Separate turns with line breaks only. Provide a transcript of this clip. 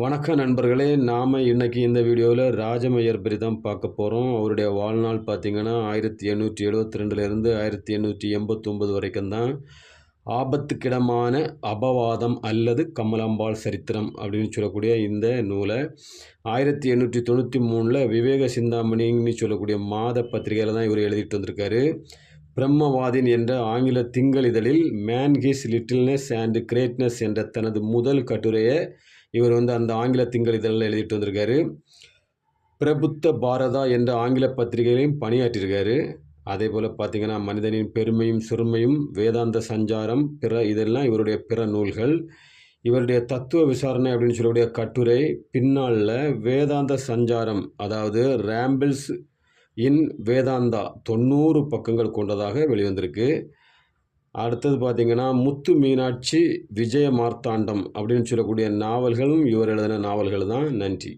வணக்கம் நண்பர்களே நாம் இன்றைக்கி இந்த வீடியோவில் ராஜமையர் பற்றி தான் பார்க்க போகிறோம் அவருடைய வாழ்நாள் பார்த்திங்கன்னா ஆயிரத்தி எண்ணூற்றி எழுபத்தி ரெண்டுலேருந்து ஆயிரத்தி எண்ணூற்றி எண்பத்தொம்பது வரைக்கும் தான். ஆபத்துக்கிடமான அபவாதம் அல்லது கமலாம்பாள் சரித்திரம் அப்படின்னு சொல்லக்கூடிய இந்த நூலை ஆயிரத்தி எண்ணூற்றி தொண்ணூற்றி மூணில் விவேக சிந்தாமணின்னு சொல்லக்கூடிய மாத பத்திரிகையில் தான் இவர் எழுதிட்டு வந்திருக்காரு. பிரம்மவாதின் என்ற ஆங்கில திங்கள் இதழில் man his littleness and greatness என்ற தனது முதல் கட்டுரையை இவர் வந்து அந்த ஆங்கில திங்கள் இதழில் எழுதிட்டு வந்திருக்காரு. பிரபுத்த பாரதா என்ற ஆங்கில பத்திரிகையிலையும் பணியாற்றியிருக்காரு. அதே போல் பார்த்திங்கன்னா மனிதனின் பெருமையும் சிறுமையும் வேதாந்த சஞ்சாரம் பிற இதெல்லாம் இவருடைய பிற நூல்கள். இவருடைய தத்துவ விசாரணை அப்படின்னு சொல்லக்கூடிய கட்டுரை பின்னாளில் வேதாந்த சஞ்சாரம் அதாவது ரேம்பிள்ஸ் இன் வேதாந்தா தொண்ணூறு பக்கங்கள் கொண்டதாக வெளிவந்திருக்கு. அடுத்தது பார்த்திங்கன்னா முத்து மீனாட்சி விஜய மார்த்தாண்டம் அப்படின்னு சொல்லக்கூடிய நாவல்களும் இவர் எழுதின நாவல்கள் தான். நன்றி.